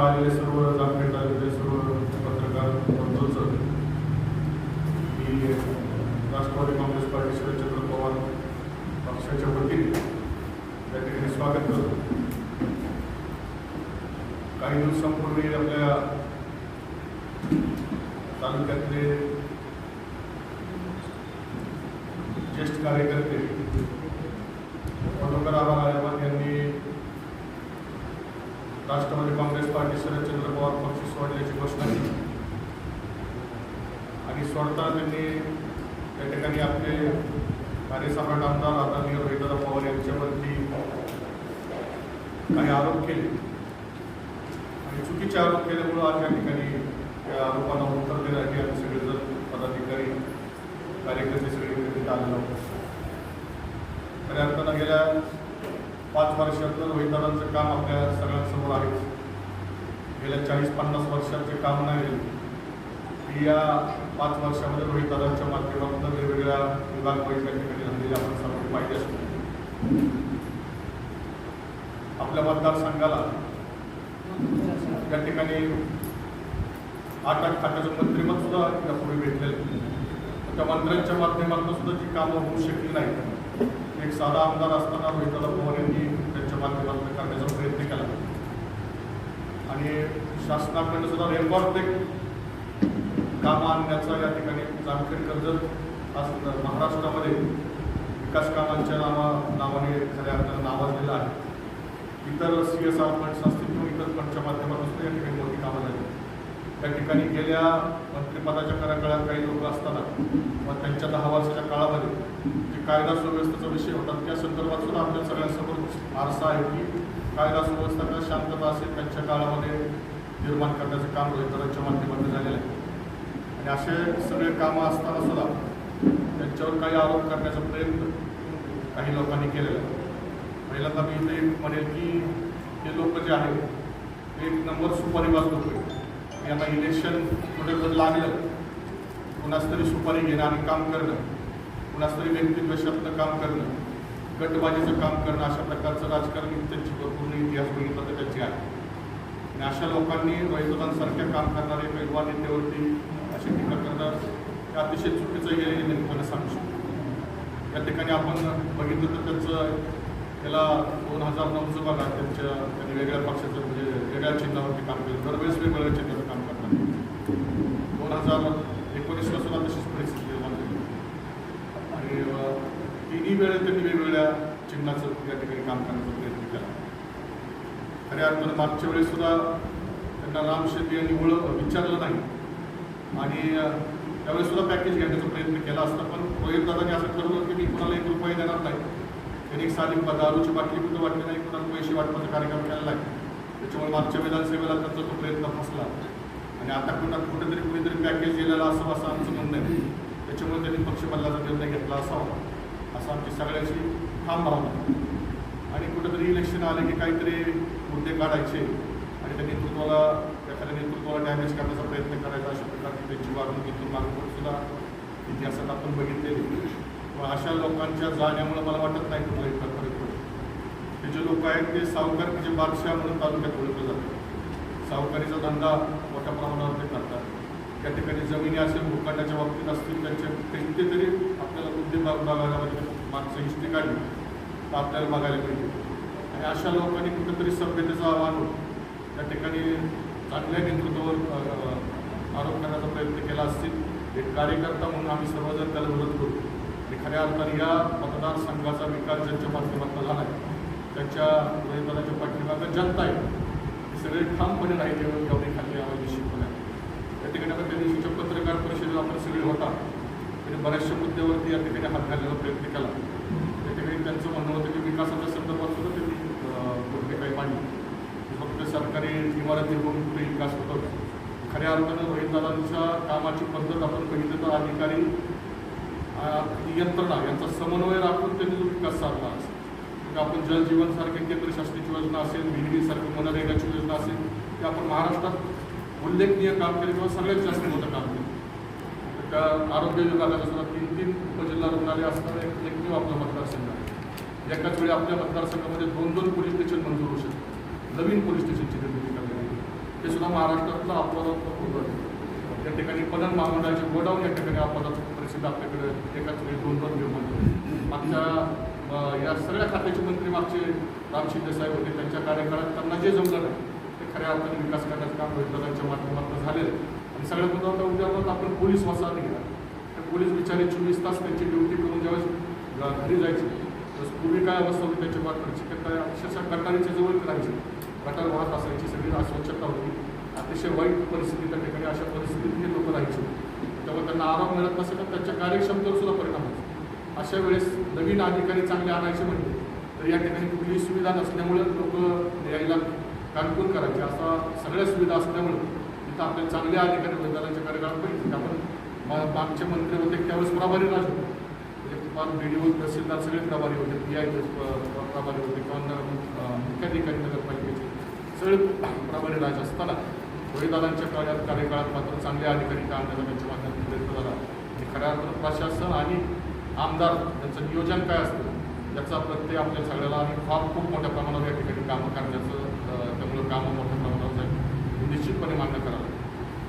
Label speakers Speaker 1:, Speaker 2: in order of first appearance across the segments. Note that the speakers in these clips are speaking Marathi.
Speaker 1: आलेले सर्व जामखेड तालुक्याचे सर्व पत्रकार बंधूंचं मी राष्ट्रवादी काँग्रेस शरदचंद्र पवार पक्षाच्या वतीने स्वागत करतो काही दिवसांपूर्वी ज्येष्ठ कार्यकर्ते राष्ट्रवादी पार्टी शरदचंद्र पवार पक्ष सोडल्याची घोषणा केली. आणि सोडताना त्यांनी त्या ठिकाणी आपले कार्यसम्राट आमदार आदरणीय रोहितराव पवार यांच्यावरती काही आरोप केले. आणि चुकीचे आरोप केल्यामुळं आज या ठिकाणी त्या आरोपांना उत्तर देण्यासाठी आम्ही सगळेजण पदाधिकारी कार्यकर्ते सगळे एकत्रित आलेलो खऱ्या अर्थानं गेल्या पाच वर्षातलं रोहितदारांचं काम आपल्या सगळ्यांसमोर आहे गेल्या चाळीस पन्नास वर्षाचे काम नाही की या पाच वर्षामध्ये रोहितदारांच्या माध्यमातून वेगवेगळ्या विभाग बैठका ठिकाणी झालेली आपण सर्व पाहिजे असतो. आपल्या मतदारसंघाला या ठिकाणी आठ आठ खात्याचं मंत्रिमत सुद्धा यापूर्वी भेटलेलं त्या मंत्र्यांच्या माध्यमातून सुद्धा जी कामं होऊ शकली नाही एक साधा आमदार असताना रोहितदादा पवार यांनी त्यांच्या माध्यमातून करण्याचा प्रयत्न केला. आणि शासनाकडनं सुद्धा रेकॉर्ड ते कामं आणण्याचा या ठिकाणी जामखेड कर्जत आज महाराष्ट्रामध्ये विकास कामांच्या नावा नावाने खऱ्या अर्थानं नावाजलेलं आहे. इतर सी एस आर फंड्स असतील किंवा इतर फंडच्या माध्यमातून सुद्धा या ठिकाणी मोठी कामं झाली. त्या ठिकाणी गेल्या मंत्रिपदाच्या कार्यकाळात काही लोक असताना मग त्यांच्या दहा वर्षाच्या काळामध्ये जे कायदा सुव्यवस्थेचा विषय होता त्या संदर्भात सुद्धा आमच्या सगळ्यांसमोर आरसा आहे की कायदा सुव्यवस्था शांतता असेल त्यांच्या काळामध्ये निर्माण करण्याचं काम रोहितदारांच्या माध्यमातून झालेलं आहे. आणि असे सगळे कामं असताना सुद्धा त्यांच्यावर काही आरोप करण्याचा प्रयत्न काही लोकांनी केलेला आहे. पहिल्यांदा मी इथे म्हणेल की हे लोक जे आहेत ते एक नंबर सुपारीबाज लोक आहेत. यांना इलेक्शन कुठे जर लागलं कुणास तरी सुपारी घेणं आणि काम करणं कुणास तरी व्यक्तिद्वेषातलं काम करणं गटबाजीचं काम करणं अशा प्रकारचं राजकारण त्यांची भरपूर इतिहास बघितला तर त्यांची आहे. आणि अशा लोकांनी वैद्यकांसारख्या काम करणारे पैलवान नेत्यावरती अशी टीका करणं हे अतिशय चुकीचं हे तुम्हाला सांगू शकतो. त्या ठिकाणी आपण बघितलं तर त्यांचं त्याला दोन हजार नऊचं बघा त्यांच्या त्यांनी वेगळ्या पक्षाचं म्हणजे वेगळ्या चिन्हावरती काम केलं. दरवेळेस वेगवेगळ्या चिन्हाचं काम करतात. दोन हजार एकोणीसला सुद्धा तशीच परिस्थिती निर्माण झाली आणि अं, तिन्ही वेळेस त्यांनी वेगवेगळ्या चिन्हाचं या ठिकाणी काम करण्याचा प्रयत्न केला. खऱ्या अर्थानं मागच्या वेळेस सुद्धा त्यांना राम शेट्टी यांनी मुळं विचारलं नाही. आणि त्यावेळेस सुद्धा पॅकेज घेण्याचा प्रयत्न केला असता पण रोहित असं ठरवलं की मी कुणाला एक रुपये देणार नाही. त्यांनी एक साधी दारूची बाटली कुठं वाटली नाही कुणाला पैसे वाटण्याचा कार्यक्रम केला नाही. त्याच्यामुळे मागच्या विधानसभेला त्यांचा तो प्रयत्न फसला. आणि आता कुणा कुठेतरी कुणीतरी पॅकेज दिलेला असं असं आमचं म्हणणं आहे. त्याच्यामुळे त्यांनी पक्ष बदलाचा निर्णय घेतला असावा. असं आमची सगळ्यांची ठाम भावना. आणि कुठंतरी इलेक्शन आले की काहीतरी मुद्दे काढायचे आणि त्या नेतृत्वाला एखाद्या नेतृत्वाला डॅमेज करण्याचा प्रयत्न करायचा अशा प्रकारची त्यांची वागणूक इथून मागून सुद्धा इतिहासात आपण बघितलेली. पण अशा लोकांच्या जाण्यामुळे मला वाटत नाही कुठलाही फरक पडतो. हे जे लोक आहेत ते सावकार म्हणजे बादशाह म्हणून तालुक्यात ओळखलं जातात सावकारीचा धंदा मोठ्या प्रमाणावर ते करतात. त्या ठिकाणी जमिनी असेल भूखंडाच्या बाबतीत असतील त्यांच्या कोणते तरी कुठली मुद्दे बघ- बघायला पाहिजे. मागचं हिस्ट्री काढली. तर आपल्याला बघायला मिळते आणि अशा लोकांनी कुठेतरी सभ्यतेचं आव्हान होतं. त्या ठिकाणी चांगल्या नेतृत्वावर आरोप करण्याचा प्रयत्न केला असतील. एक कार्यकर्ता म्हणून आम्ही सर्वजण त्याला विरोध करू. आणि खऱ्या अर्थाने या मतदारसंघाचा विकास ज्यांच्या माध्यमातून झाला आहे त्यांच्या उमेदवाराच्या पाठिंबाचा जनता आहे. सगळे ठामपणे राहिले एवढे खाली यावं निश्चितपणे त्या ठिकाणी आपण त्या दिवशीच्या पत्रकार परिषदेत आपण सगळे होता त्यांनी बऱ्याचशा मुद्द्यावरती या ठिकाणी हात घालण्याचा प्रयत्न केला. त्या ठिकाणी त्यांचं म्हणणं होतं की विकासाच्या संदर्भात सुद्धा त्यांनी अं, काही मांडले. फक्त सरकारी इमारती होऊन कुठे विकास होतो. खऱ्या अर्थानं रोहितदादांच्या कामाची पद्धत आपण बघितलं तर अधिकारी यंत्रणा यांचा समन्वय राखून त्यांनी जो विकास साधला असेल. मग आपण जल केंद्र शासनाची योजना असेल विहिरीसारखी मनरेगाची योजना असेल ते आपण महाराष्ट्रात उल्लेखनीय काम केले किंवा सगळ्यात जास्त मोठं काम केलं. त्या आरोग्य विभागाचा सुद्धा तीन तीन उपजिल्हा रुग्णालय असणारं एक एकमेव आपलं मतदारसंघ आहे. एकाच वेळी आपल्या मतदारसंघामध्ये दोन दोन पोलीस स्टेशन मंजूर होऊ शकते नवीन पोलीस स्टेशनची निर्मिती करण्यात येईल ते सुद्धा महाराष्ट्रातलं अपवादात्मक होतं त्या ठिकाणी पदन महामंडळाचे गोडाऊन या ठिकाणी अपवादात्मक परिस्थिती आपल्याकडे एकाच वेळी दोन दोन निर्माण मागच्या या सगळ्या खात्याचे मंत्री मागचे राम शिंदे साहेब होते त्यांच्या कार्यकाळात त्यांना जे जमलं नाही ते खऱ्या अर्थाने विकास करण्याचं काम रोहितदादांच्या माध्यमातून झालेलं आहे. आणि सगळ्यात उद्या उद्यावर आपण पोलीस वसाहत घेणार. तर पोलीस बिचारे चोवीस तास त्यांची ड्युटी करून ज्यावेळेस घरी जायचे तसं पूर्वी काय अवस्था होती त्यांच्या बाटलीची तर काय अक्षरशः गटारीच्या जवळ राहायचे. गटार वाहत असायची सगळी अस्वच्छता होती. अतिशय वाईट परिस्थिती त्या ठिकाणी अशा परिस्थितीत हे लोक राहायचे. त्यामुळे त्यांना आराम मिळत नसेल तर त्यांच्या कार्यक्षमतेवर सुद्धा परिणाम होतो. अशा वेळेस नवीन अधिकारी चांगले आणायचे म्हणजे तर या ठिकाणी कुठलीही सुविधा नसल्यामुळे लोक यायला कानपूर करायचे. असा सगळ्या सुविधा असल्यामुळे तर आपल्याला चांगले अधिकारी मैदानाच्या कार्यकाळात पाहिजे आपण मागचे मंत्री होते त्यावेळेस प्रभारी राज होते. म्हणजे फार बी डी ओ तहसीलदार सगळे प्रभारी होते पी आय प्रभारी होते किंवा मुख्याधिकारी नगरपालिकेचे सगळे प्रभारी राज असताना रोहिदादांच्या काळात कार्यकाळात मात्र चांगले अधिकारी का आणण्याचा त्यांच्या माध्यमातून प्रयत्न झाला. आणि खऱ्या अर्थानं प्रशासन आणि आमदार यांचं नियोजन काय असतं याचा प्रत्यय आपल्या सगळ्याला आणि फार खूप मोठ्या प्रमाणावर या ठिकाणी कामं करण्याचं त्यामुळं कामं मोठ्या प्रमाणावर जाईल हे निश्चितपणे मान्य करावं लागेल.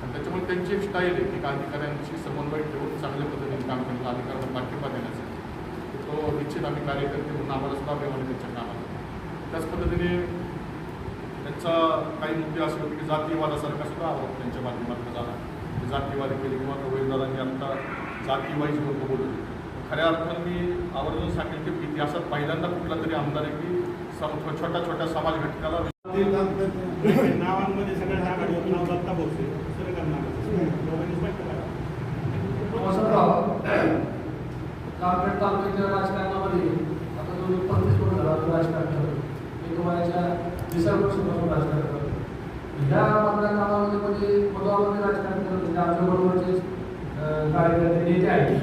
Speaker 1: आणि त्याच्यामुळे त्यांची एक स्टाईल आहे की अधिकाऱ्यांशी समन्वय ठेवून चांगल्या पद्धतीने काम करणं अधिकाऱ्यांना पाठिंबा देण्यासाठी. तो निश्चित आम्ही कार्यकर्ते म्हणून आम्हाला सुद्धा त्यांच्या कामात त्याच पद्धतीने त्यांचा काही मुद्दे असे होते की जातीवादासारखा सुद्धा आरोप त्यांच्या माध्यमातून झाला. जातीवादी केले किंवा रोहिदादांनी आत्ता जातीवाईज लोक बोलले खऱ्या अर्थानं मी आवर्जून सांगेल की इतिहासात पहिल्यांदा कुठला तरी आमदार आहे की सम छोट्या छोट्या समाज घटकाला
Speaker 2: नावांमध्ये सगळ्या आघाडीवर नाव दत्ता भोसले दुसरं करणार दोघांनी स्पष्ट करा
Speaker 3: वसंतराव कामपेठ तालुक्याच्या राजकारणामध्ये आता जो पंचवीस वर्ष झाला तो राजकारण करतो मी तुम्हाला विसाव्या वर्षापासून राजकारण करतो ह्या मतदारकामामध्ये म्हणजे पदावरती राजकारण करत म्हणजे आमच्या बरोबरचे अं, कार्यकर्ते नेते आहेत.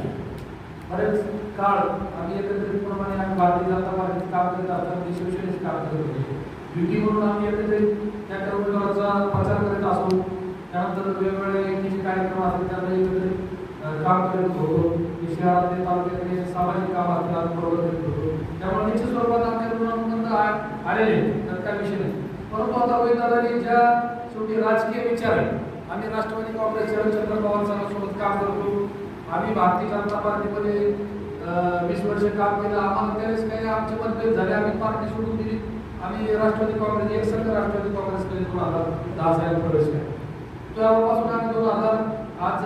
Speaker 3: बरेच काळ आम्ही एकत्रितप्रमाणे आम्ही भारतीय जनता पार्टीत काम करत असताना ते शिवसेनेचे काम करत होते. युती म्हणून आम्ही एकत्रित त्या त्या प्रचार करीत असो. त्यानंतर वेगवेगळे युतीचे कार्यक्रम असतात त्यांना एकत्रित काम करत होतो. शहरातले तालुक्यातले सामाजिक काम असतात बरोबर करत होतो. त्यामुळे निश्चित स्वरूपात आमच्या आलेले त्यात काय विषय नाही. परंतु आता वैद्यनाथांनी ज्या शेवटी राजकीय विचार आहे आम्ही राष्ट्रवादी काँग्रेस शरदचंद्र पवार सरांसोबत काम करतो. आम्ही भारतीय जनता पार्टीमध्ये वीस वर्ष काम केलं. आम्हाला त्यावेळेस काही आमचे मतभेद झाले. आम्ही पार्टी सोडून दिली. आम्ही राष्ट्रवादी काँग्रेस एकसंघ राष्ट्रवादी काँग्रेसकडे दोन हजार दहा साली प्रवेश केला. तेव्हापासून आम्ही दोन हजार आज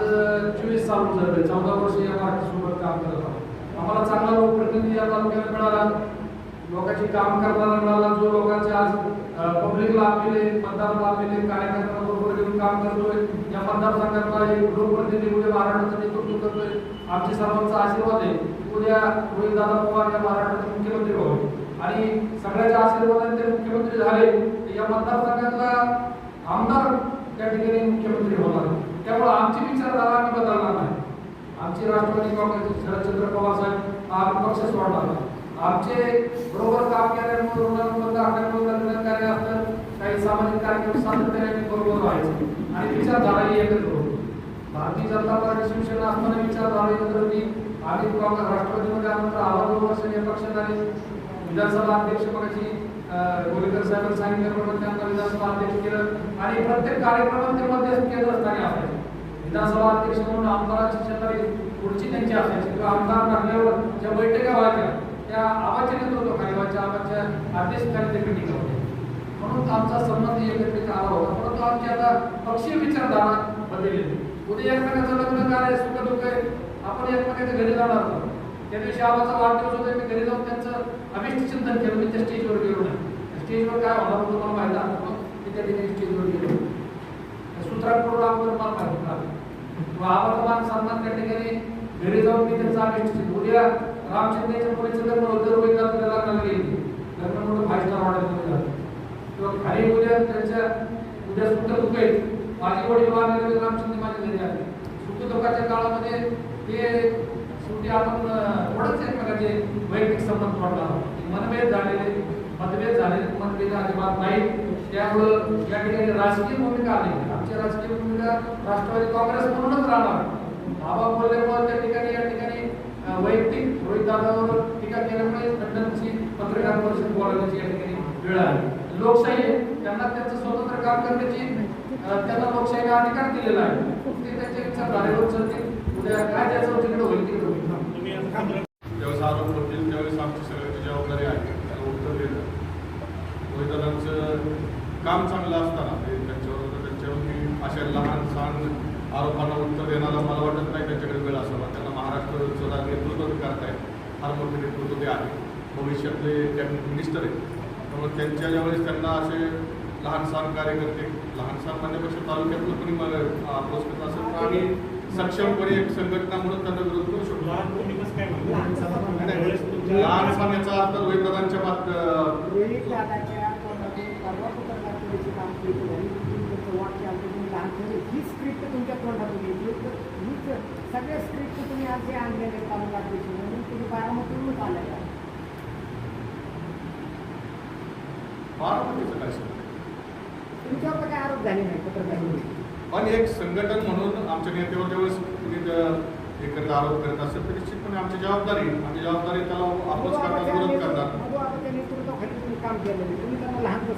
Speaker 3: चोवीस चालू झाले चौदा वर्ष या पार्टीसोबत काम करत आहोत. आम्हाला चांगला लोकप्रतिनिधी या तालुक्याला मिळाला. लोकांची काम करणारा मिळाला जो लोकांचे आज पब्लिकला आपले मतदाराला आपले कार्यकर्त्यांबरोबर घेऊन काम करतोय या मतदारसंघातला एक लोकप्रतिनिधी उद्या महाराष्ट्राचं नेतृत्व करतोय. आमचे सर्वांचा आशीर्वाद आहे उद्या रोहित दादा पवार या महाराष्ट्राचे मुख्यमंत्री व्हावे. आणि सगळ्याच्या आशीर्वादाने ते मुख्यमंत्री झाले या मतदारसंघातला आमदार त्या ठिकाणी मुख्यमंत्री होणार. त्यामुळे आमची विचारधारा आम्ही बदलणार नाही. आमची राष्ट्रवादी काँग्रेस शरदचंद्र पवार साहेब हा पक्ष सोडणार नाही. आमचे बरोबर काम केल्यामुळे ऋणानुबंध आपल्यामुळे लग्न कार्य असतं काही सामाजिक कार्यक्रम सातत्याने बरोबर व्हायचे. आणि विचारधाराही एकत्र एकच होती. भारतीय जनता पार्टी शिवसेना असताना विचारधारा एकत्र होती. आम्ही काँग्रेस राष्ट्रवादीमध्ये आल्यानंतर आवाज दोन वर्षांनी या पक्षात विधानसभा अध्यक्ष पदाची गोविंदर साहेबांनी सांगितल्याप्रमाणे त्यांना विधानसभा अध्यक्ष केलं. आणि प्रत्येक कार्यक्रमात ते मध्ये केंद्रस्थानी असायचे. विधानसभा अध्यक्ष म्हणून आमदाराची क्षेत्राची पुढची त्यांची असायची. किंवा आमदार ठरल्यावर ज्या बैठका व्हायच्या त्या आवाच्या नेतृत्व खाली आवाच्या अध्यक्षखाली ते मिटिंग होते. म्हणून आमचा संबंध एकत्रित आला होता. परंतु आमची आता पक्षीय विचारधारा बदलली. उद्या एकमेकाचं लग्न कार्य सुख दुःख आहे. आपण एकमेकाच्या घरी जाणार होतो त्या दिवशी आवाचा वाढदिवस होता मी घरी जाऊन त्यांचं अभिष्ट चिंतन केलं. मी त्या स्टेजवर गेलो नाही. स्टेजवर काय होणार होतं मला माहिती आहे मी त्या ठिकाणी स्टेजवर गेलो. सूत्रांकडून अगोदर मला माहिती आलं आवाचा मान सन्मान त्या ठिकाणी घरी जाऊन मी त्यांचा अभिष्ट उद्या रामचंद्राच्या मुलीचं लग्न होतं रोहित दादा लग्नाला गेली. लग्न म्हणून फाईव्ह स्टार हॉटेलमध्ये किंवा खाली उद्या त्यांच्या उद्या सुख दुःख आहेत. माझे वडील वारलेले रामचंद्र माझ्या घरी आले सुख दुःखाच्या काळामध्ये ते शेवटी आपण थोडंच एकमेकाचे वैयक्तिक संबंध वाढला मनभेद झालेले मतभेद झालेले मतभेद अजिबात नाही. त्यामुळं या ठिकाणी राजकीय भूमिका आली. आमची राजकीय भूमिका राष्ट्रवादी काँग्रेस म्हणूनच राहणार. बाबा बोलल्यामुळे त्या ठिकाणी या ठिकाणी वैयक्तिक रोहित दादावर टीका केल्यामुळे लंडनची पत्रकार परिषद बोलावण्याची या ठिकाणी वेळ आली. लोकशाही त्यांना त्यांचं स्वतंत्र काम करण्याची त्यांना लोकशाहीला अधिकार दिलेला आहे. ते त्यांचे विचारधारेवर चालतील. उद्या काय त्याचं तिकडे होईल तिकडे होईल
Speaker 1: ज्यावेळेस आरोप होतील त्यावेळेस आमची सगळ्यांची जबाबदारी आहे त्याला उत्तर देणं रोहिदादांचं काम चांगलं असतं ते त्यांच्यावर त्यांच्यावरती अशा लहान सहान आरोपांना उत्तर देण्याला मला वाटत नाही त्यांच्याकडे वेळ असावा त्यांना महाराष्ट्राचं जरा नेतृत्व ते करतायत फार मोठे नेतृत्व ते आहे भविष्यातले कॅबिनेट मिनिस्टर आहेत. त्यामुळे त्यांच्या ज्यावेळेस त्यांना असे लहान सहान कार्यकर्ते लहान सहान म्हणण्यापेक्षा तालुक्यातलं कोणी अप्रोच करत असेल तर आम्ही सक्षमपणे एक संघटना म्हणून त्यांना विरोध करू शकतो.
Speaker 2: लहान
Speaker 1: सामन्याचा अर्थ रोहितदादांच्या बात
Speaker 4: ही स्क्रिप्ट तुम्ही आज जे आणलेले तालुका म्हणून. तुम्ही बारामतीवरूनच आलेला आहे.
Speaker 1: बारामतीचं काय सांगू?
Speaker 4: तुमच्यावर तर काय आरोप झाले नाही पत्रकार परिषदेत.
Speaker 1: पण एक संघटन म्हणून आमच्या नेत्यावर ज्यावेळेस कुणी ज- एखादा आरोप करत असेल तर निश्चितपणे आमची जबाबदारी. आमची जबाबदारी त्याला अपोज करणार विरोध करणार
Speaker 4: त्यांना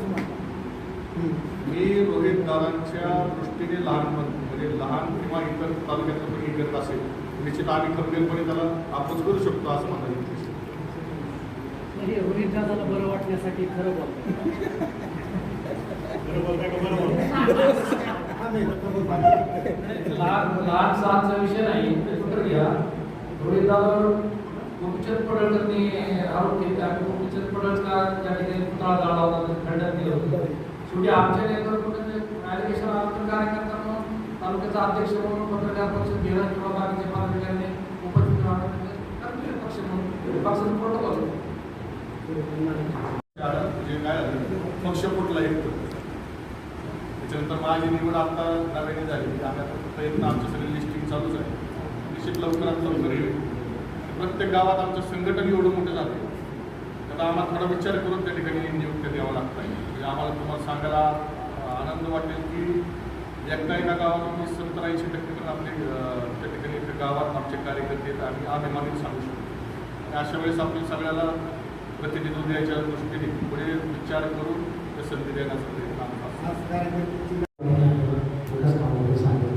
Speaker 4: म्हणता
Speaker 1: मी रोहित दादांच्या दृष्टीने लहान म्हण- म्हणजे लहान किंवा इतर तालुक्यातलं कोणी करत असेल निश्चित आम्ही खंबीरपणे त्याला अपोज करू शकतो असं माझा उद्देश
Speaker 5: म्हणजे रोहित दादाला बरं वाटण्यासाठी खरं बोलतो
Speaker 3: लहान सहाचा विषय नाही कुठं घ्या. रोहित दादावर गोपीचंद पडळकरनी आरोप केले. आम्ही गोपीचंद पडळकर त्या ठिकाणी पुतळा जाळला होता खंडन केलं होतं. शेवटी आमच्या नेत्यावर कुठं ॲलिगेशन आमचं कार्यकर्ता म्हणून तालुक्याचा अध्यक्ष म्हणून पत्रकार परिषद घेणं किंवा बाकीचे पदाधिकाऱ्यांनी उपस्थित राहणं पक्ष म्हणून पक्षाचं प्रोटोकॉल
Speaker 1: म्हणजे काय पक्ष कुठला एक. त्याच्यानंतर माझी निवड आता नव्याने झाली. आता प्रयत्न आमचं सगळे लिस्टिंग चालूच आहे. निश्चित लवकरात लवकर येईल प्रत्येक गावात आमचं संघटन एवढं मोठं झालं त्याचा आम्हाला थोडा विचार करून त्या ठिकाणी नियुक्त्या द्यावं लागतं. म्हणजे आम्हाला तुम्हाला सांगायला आनंद वाटेल की एकदा एका गावात वीस सत्तर ऐंशी टक्के पण आपले त्या ठिकाणी गावात आमचे कार्यकर्ते आहेत. आम्ही अभिमानी सांगू शकतो. अशा वेळेस आपल्या सगळ्याला प्रतिनिधित्व द्यायच्या दृष्टीने पुढे विचार करून ते संधी देण्यासाठी काम करतो असतो.
Speaker 6: विकास कामामध्ये सांगेल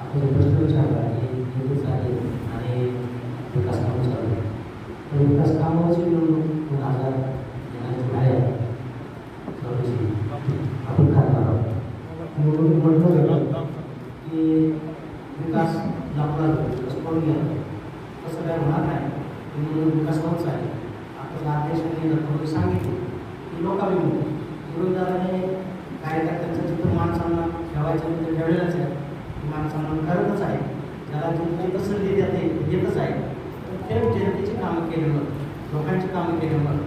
Speaker 6: आपण प्रश्न विचारला की निवडून आहे आणि विकास कामं चालू आहे तर विकास कामाची निवडणूक दोन हजार येण्याची आहे चौऱ्याऐंशी आपण करणार आहोत निवडणूक म्हटलं जातं की विकास लागणार विकास करून घ्या तसं काय होणार नाही निवडणूक विकास होत आहे आता अध्यक्षांनी नंतर सांगितले की लोकाभिमुख विरोधाने कार्यकर्त्यांचं जिथं मान सन्मान ठेवायचं म्हणजे ठेवलेलंच आहे मान सन्मान करतच आहे त्याला जिथं संधी देते येतच आहे. तर ते जनतेची कामं केल्यामुळं लोकांची कामं केल्यामुळं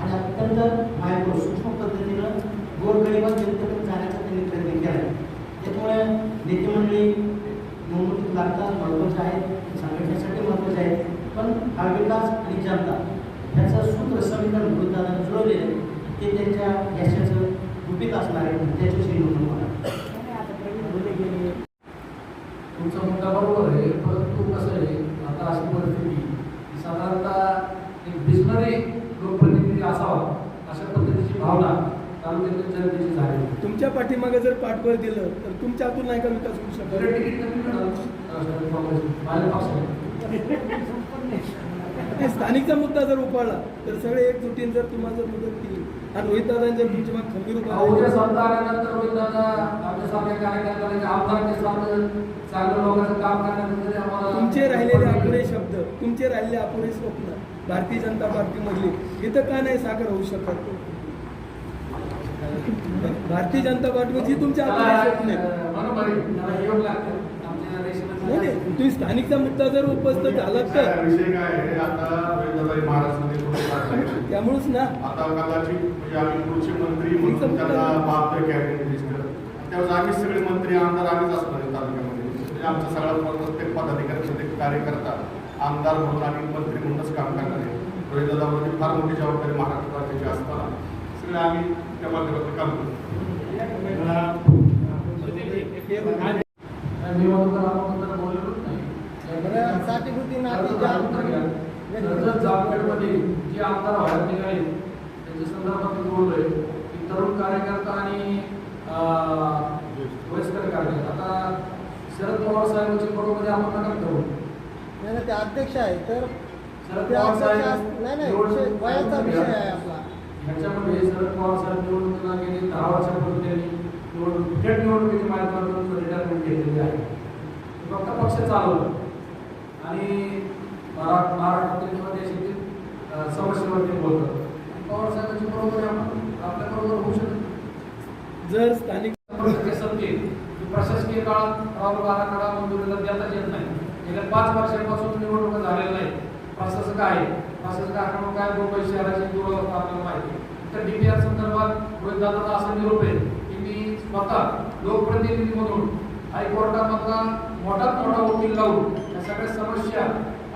Speaker 6: आणि अत्यंत मायक्रो सूक्ष्म पद्धतीनं गोरगरिबात जनतेकडे जाण्याचा त्यांनी प्रयत्न केला आहे. त्यामुळे नेते मंडळी निवडणुकीत लागतात महत्त्वाचे आहेत संघटनेसाठी महत्त्वाचे आहेत पण हा विकास आणि जनता ह्याचं सूत्र समीकरण गुरुदादांनी जुळवलेलं आहे. ते त्यांच्या यशाचं गुपित असणार आहे
Speaker 4: प्रवीण भोले गेले.
Speaker 3: तुमचा मुद्दा बरोबर आहे परंतु कसं आहे आता अशी परिस्थिती साधारणतः एक भिजणारी लोकप्रतिनिधी असावा अशा पद्धतीची भावना तालुक्यातील जनतेची झाली
Speaker 7: तुमच्या पाठीमागे जर पाठबळ दिलं तर तुमच्या हातून नाही का विकास होऊ शकतो?
Speaker 3: तिकीट कमी मिळालं
Speaker 7: स्थानिकचा मुद्दा जर उपाळला तर सगळे एकजुटीने जर तुम्हाला जर मदत केली आणि रोहित दादांनी जर तुमच्या मागे खंबीर
Speaker 3: उद्या सत्ता आल्यानंतर रोहित दादा आमच्यासारख्या कार्यकर्त्याला आमदारचे सारखं चांगलं लोकांचं काम करण्यासाठी आम्हाला
Speaker 7: तुमचे राहिलेले अपुरे शब्द तुमचे राहिलेले अपुरे स्वप्न भारतीय जनता पार्टीमधली इथं का नाही साकार होऊ शकत? भारतीय जनता पार्टीमध्ये जी तुमच्या अपुरे स्वप्न
Speaker 3: आहे. आमच्या
Speaker 7: तुम्ही स्थानिकचा मुद्दा जर उपस्थित झाला तर.
Speaker 1: विषय काय आहे? आता महाराष्ट्रामध्ये.
Speaker 7: त्यामुळेच ना.
Speaker 1: आता कदाचित म्हणजे आम्ही पुढचे मंत्री म्हणून त्यांना पाहतोय कॅबिनेट मिनिस्टर. त्यावेळेस सगळे मंत्री आमदार आम्हीच असणार तालुक्यामध्ये. म्हणजे आमचा सगळा प्रत्येक पदाधिकारी प्रत्येक कार्यकर्ता आमदार म्हणून आणि मंत्री म्हणूनच काम करणार. आहे रोहिदादावरती फार मोठी जबाबदारी महाराष्ट्र राज्याची असताना. सगळे आम्ही त्या माध्यमातून काम करतो.
Speaker 3: बोललेलोच नाही जर जामखेडमध्ये जे आमदार व्हायला निघाले त्यांच्या संदर्भात मी बोललोय की तरुण कार्यकर्ता आणि वयस्कर कार्यकर्ता. आता शरद पवार साहेबांची बरोबर आपण नका ठेवू
Speaker 8: नाही नाही, ते अध्यक्ष आहे तर
Speaker 3: शरद पवार साहेब
Speaker 8: नाही नाही वयाचा विषय आहे आपला.
Speaker 3: ह्याच्यामध्ये शरद पवार साहेब निवडणुकीला गेले दहा वर्षापूर्वी त्यांनी निवडणूक थेट निवडणुकीच्या माध्यमातून रिटायरमेंट घेतलेली आहे. फक्त पक्ष चालवलं आणि महा- महाराष्ट्रातील किंवा देशातील समस्येवरती बोलतात. आणि पवार साहेबांची बरोबर आपण आपल्या बरोबर होऊ शकत.
Speaker 7: जर स्थानिक
Speaker 3: सत्तेत की प्रशासकीय काळात राहुल आराखडा मंजुरीला देताच येत नाही. गेल्या पाच वर्षांपासून निवडणुका झालेल्या नाही प्रशासक आहे प्रशासक आक्रमक काय मुंबई शहराची दुरावस्था आपल्याला माहिती तर डीपीआर संदर्भात रोहितदादाचा असा निरोप आहे की मी स्वतः लोकप्रतिनिधी म्हणून हायकोर्टामधला मोठात मोठा वकील लावून या सगळ्या समस्या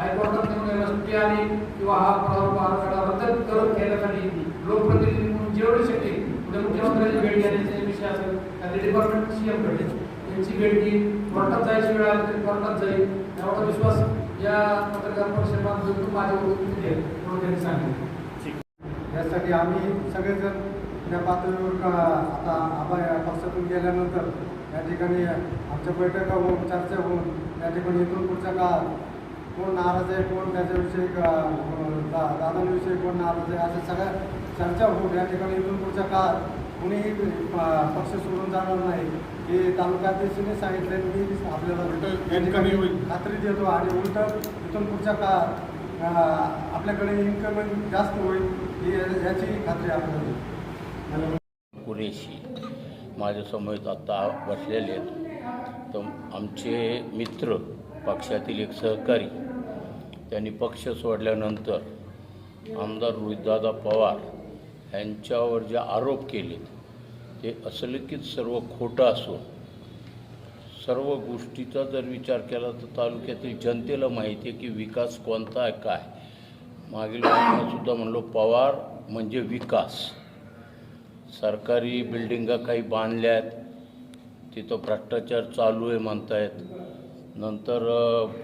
Speaker 3: हायकोर्टात नेऊन सुट्टी आली किंवा हा प्रभाव आराखडा रद्द करत घेण्यासाठी लोकप्रतिनिधी म्हणून जेवढी शक्य आहे, उद्या मुख्यमंत्र्यांची भेट घेण्याचे विषय असेल त्या डिपार्टमेंट सीएम भेटेल त्यांची भेट घेईल कोर्टात जायची वेळ आली तरी कोर्टात जाईल. एवढा विश्वास या पत्रकार परिषदेत माझ्या वतीने द्या म्हणून त्यांनी सांगितलं.
Speaker 9: यासाठी आम्ही सगळेजण या पातळीवर का आता आबा पक्षातून गेल्यानंतर या ठिकाणी आमच्या बैठका होऊन चर्चा होऊन या ठिकाणी इथून पुढच्या काळात कोण नाराज आहे कोण त्याच्याविषयी का- दा दादांविषयी कोण नाराज आहे अशा सगळ्या चर्चा होऊन या ठिकाणी इथून पुढच्या काळात कुणीही पक्ष सोडून जाणार नाही. हे तालुकाध्यक्षांनी सांगितले मी आपल्याला या ठिकाणी खात्री देतो आणि उलट इथून पुढच्या काळात आपल्याकडे इन्कम जास्त होईल ही याची खात्री आपल्याला
Speaker 10: कुरेशी माझ्यासमोर आता बसलेले आहेत. तर आमचे मित्र पक्षातील एक सहकारी त्यांनी पक्ष सोडल्यानंतर आमदार रोहितदादा पवार यांच्यावर जे आरोप केले ते असलकीत सर्व खोटं असून सर्व गोष्टीचा जर विचार केला तर तालुक्यातील जनतेला माहिती आहे की विकास कोणता आहे काय मागील सुद्धा म्हणलो पवार म्हणजे विकास. सरकारी बिल्डिंगा काही बांधल्यात तिथं भ्रष्टाचार चालू आहे म्हणतायत. नंतर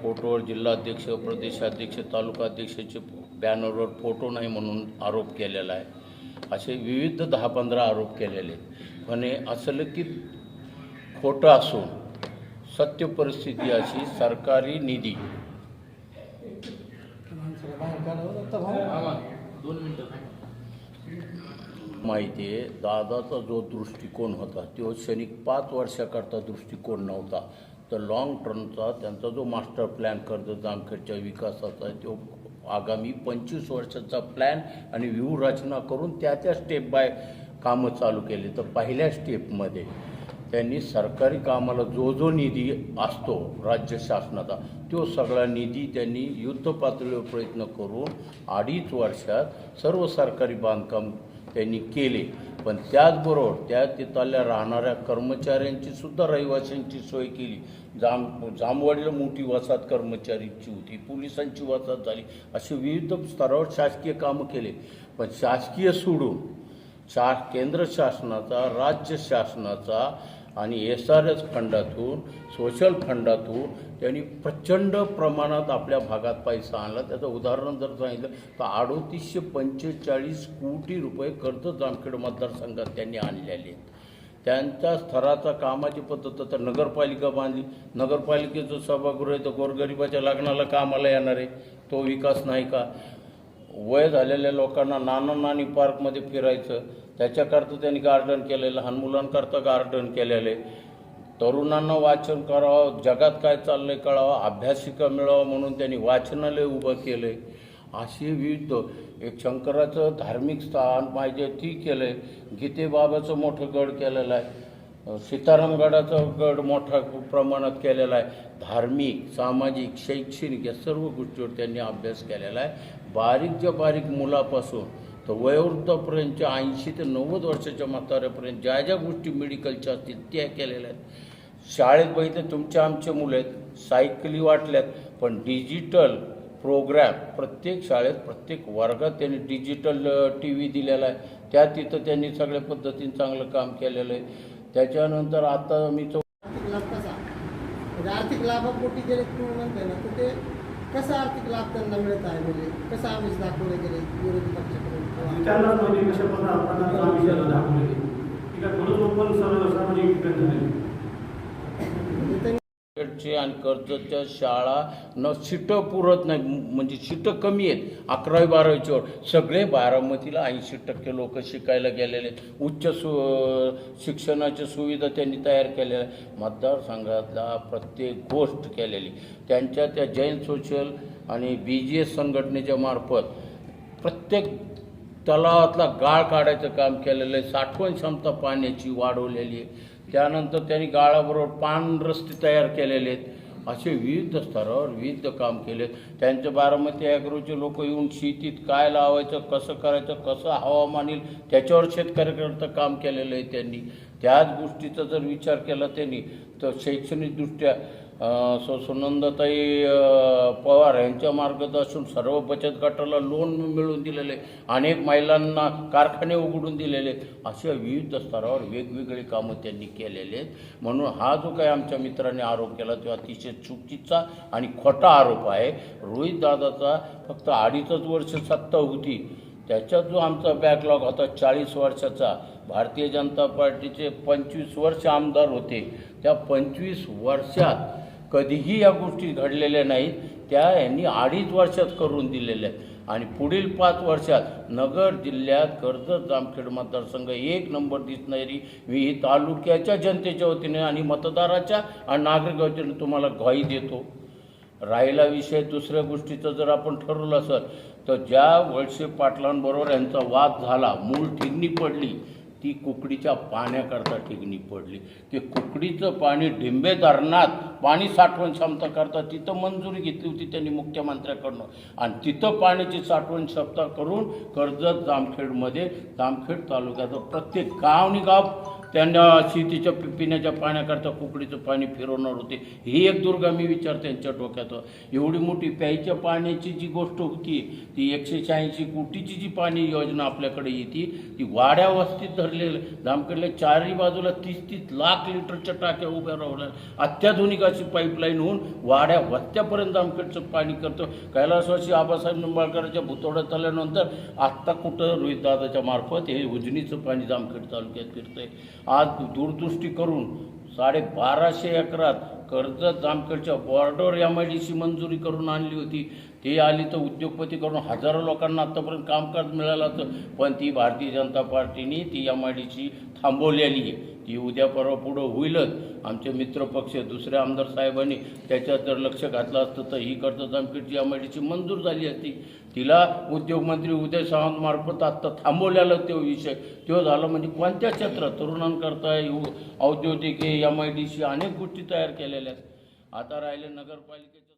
Speaker 10: फोटोवर जिल्हाध्यक्ष प्रदेशाध्यक्ष तालुकाध्यक्षाचे बॅनरवर फोटो नाही म्हणून आरोप केलेला आहे. असे विविध दहा पंधरा आरोप केलेले आहेत. पण हे असलं की खोटं असून सत्य परिस्थिती अशी सरकारी निधी. माहिती आहे दादाचा जो दृष्टिकोन होता तो क्षणिक पाच वर्षाकरता दृष्टिकोन नव्हता. तर लॉंग टर्मचा त्यांचा जो मास्टर प्लॅन कर्ज जामखेडच्या विकासाचा आहे तो आगामी पंचवीस वर्षाचा प्लॅन आणि व्यूहरचना करून त्या त्या स्टेप बाय कामं चालू केली. तर पहिल्या स्टेपमध्ये त्यांनी सरकारी कामाला जो जो निधी असतो राज्य शासनाचा तो सगळा निधी त्यांनी युद्धपातळीवर प्रयत्न करून अडीच वर्षात सर्व सरकारी बांधकाम त्यांनी केले. पण त्याचबरोबर त्या तिथल्या राहणाऱ्या कर्मचाऱ्यांची सुद्धा रहिवाशांची सोय केली. जाम जामवाडीला मोठी वसाहत कर्मचारीची होती. पोलिसांची वसाहत झाली. असे विविध स्तरावर शासकीय कामं केले. पण शासकीय सोडून शा केंद्र शासनाचा राज्य शासनाचा आणि एस आर एस फंडातून सोशल फंडातून त्यांनी प्रचंड प्रमाणात आपल्या भागात पैसा आणला. त्याचं उदाहरण जर सांगितलं तर अडोतीसशे पंचेचाळीस कोटी रुपये कर्ज जामखेड मतदारसंघात त्यांनी आणलेले आहेत. त्यांच्या स्तराचा कामाची पद्धत तर नगरपालिका बांधली. नगरपालिकेचं सभागृह आहे तर गोरगरिबाच्या लग्नाला कामाला येणार आहे. तो विकास नाही का? वय झालेल्या लोकांना नाना नानी पार्कमध्ये फिरायचं. त्याच्याकरता त्यांनी गार्डन केलेलं लहान मुलांकरता गार्डन केलेलं आहे. तरुणांना वाचन करावं जगात काय चाललंय कळावं अभ्यासिका मिळावं म्हणून त्यांनी वाचनालय उभं केलं आहे अशी विविध एक शंकराचं धार्मिक स्थान पाहिजे ती केलं आहे गीतेबाबाचं मोठं गड केलेलं आहे. सीतारामगडाचं गड मोठ्या प्रमाणात केलेला आहे. धार्मिक सामाजिक शैक्षणिक या सर्व गोष्टीवर त्यांनी अभ्यास केलेला आहे. बारीकच्या बारीक मुलापासून तर वयोवृद्धापर्यंतच्या ऐंशी ते नव्वद वर्षाच्या म्हाताऱ्यापर्यंत ज्या ज्या गोष्टी मेडिकलच्या असतील त्या केलेल्या आहेत. शाळेत बघितलं तुमच्या आमचे मुलं आहेत. सायकली वाटल्यात पण डिजिटल प्रोग्रॅम प्रत्येक शाळेत प्रत्येक वर्गात त्यांनी डिजिटल टी व्ही दिलेला आहे. त्या तिथं त्यांनी सगळ्या पद्धतीने चांगलं काम केलेलं आहे. त्याच्यानंतर आता मी चौ
Speaker 8: आर्थिक लाभ कसा? म्हणजे आर्थिक लाभापोटी गेले तुम्ही म्हणताय ना तर ते कसा आर्थिक लाभ त्यांना मिळत आहे? म्हणजे कसं आमिष दाखवले गेले विरोधी पक्षाकडून?
Speaker 2: कशा आपण दाखवले.
Speaker 3: डिपेंड झालेली
Speaker 8: इथं
Speaker 10: चे आणि कर्जतच्या शाळा न सीटं पुरत नाही म्हणजे सीटं कमी आहेत. अकरावी बारावीच्यावर सगळे बारामतीला ऐंशी टक्के लोक शिकायला गेलेले आहेत. उच्च सु शिक्षणाच्या सुविधा त्यांनी तयार केलेल्या आहेत. मतदारसंघातला प्रत्येक गोष्ट केलेली. त्यांच्या त्या जैन सोशल आणि बी जी एस संघटनेच्या मार्फत प्रत्येक तलावातला गाळ काढायचं काम केलेलं आहे. साठवण क्षमता पाण्याची वाढवलेली आहे. त्यानंतर त्यांनी गाळाबरोबर पानरस्ते तयार केलेले आहेत. असे विविध स्तरावर विविध काम केले त्यांच्या बारामती ॲग्रोचे लोक येऊन शेतीत काय लावायचं कसं करायचं कसं हवामान येईल त्याच्यावर शेतकऱ्याकरता काम केलेलं आहे त्यांनी. त्याच गोष्टीचा जर विचार केला त्यांनी तर शैक्षणिकदृष्ट्या सो सुनंदताई पवार यांच्या मार्गदर्शन सर्व बचत गटाला लोन मिळवून दिलेले अनेक महिलांना कारखाने उघडून दिलेले अशा विविध स्तरावर वेगवेगळी कामं त्यांनी केलेले आहेत. म्हणून हा जो काही आमच्या मित्राने आरोप केला तो अतिशय चुकीचा आणि खोटा आरोप आहे. रोहित दादाचा फक्त अडीचच वर्ष सत्ता होती. त्याच्यात जो आमचा बॅकलॉग होता चाळीस वर्षाचा भारतीय जनता पार्टीचे पंचवीस वर्ष आमदार होते. त्या पंचवीस वर्षात कधीही या गोष्टी घडलेल्या नाहीत. त्या यांनी अडीच वर्षात करून दिलेल्या आहेत. आणि पुढील पाच वर्षात नगर जिल्ह्यात कर्जत जामखेड मतदारसंघ एक नंबर दिसणारी मी ही तालुक्याच्या जनतेच्या वतीने आणि मतदाराच्या आणि नागरिक वतीने तुम्हाला ग्वाही देतो. राहिला विषय दुसऱ्या गोष्टीचं जर आपण ठरवलं असेल तर ज्या वळसे पाटलांबरोबर यांचा वाद झाला मूळ ठिंगणी पडली ती कुकडीच्या पाण्याकरता ठिकणी पडली. ते कुकडीचं पाणी डिंबे धरणात पाणी साठवण क्षमता करता तिथं मंजुरी घेतली होती त्यांनी मुख्यमंत्र्याकडनं आणि तिथं पाण्याची साठवण क्षमता करून कर्जत जामखेडमध्ये जामखेड तालुक्याचं प्रत्येक गाव आणि गाव त्यांना शेतीच्या पि- पिण्याच्या पाण्याकरता कुकडीचं पाणी फिरवणार होते. ही एक दुर्गामी विचार त्यांच्या डोक्यात. एवढी मोठी प्यायच्या पाण्याची जी गोष्ट होती ती एकशे शहाऐंशी कोटीची जी पाणी योजना आपल्याकडे येते ती वाड्या वस्तीत धरलेलं जामकडल्या चारही बाजूला तीस तीस लाख लिटरच्या टाक्या उभ्या राहल्या. अत्याधुनिक अशी पाईपलाईन होऊन वाड्या वस्त्यापर्यंत जामखेडचं पाणी करतो. कैलासवासी आबासाहेब निंबाळकरांच्या भुतोड्यात आल्यानंतर आत्ता कुठं रोहितदादाच्या मार्फत हे उजनीचं पाणी जामखेड तालुक्यात फिरतंय. आज दूरदृष्टी करून साडे बाराशे एकरात Karjat जामखेडच्या border M I D C मंजुरी करून आणली होती. ती आली तर उद्योगपती करून हजारो लोकांना आत्तापर्यंत कामकाज मिळालं होतं. पण ती भारतीय जनता पार्टीने ती एम आय डी सी थांबवलेली आहे. ती उद्या परवा पुढं होईलच. आमचे मित्रपक्ष दुसऱ्या आमदार साहेबांनी त्याच्यात जर लक्ष घातलं असतं तर ही कर्जत जामखेडची एम आय डी सी मंजूर झाली असती. तिला उद्योगमंत्री उदय सावंतमार्फत आत्ता थांबवलेला तो विषय. तो झाला म्हणजे कोणत्या क्षेत्रात? तरुणांकरता औद्योगिक एम आय डी सी अनेक गोष्टी तयार केलेल्या आहेत. आता राहिले नगरपालिकेच्या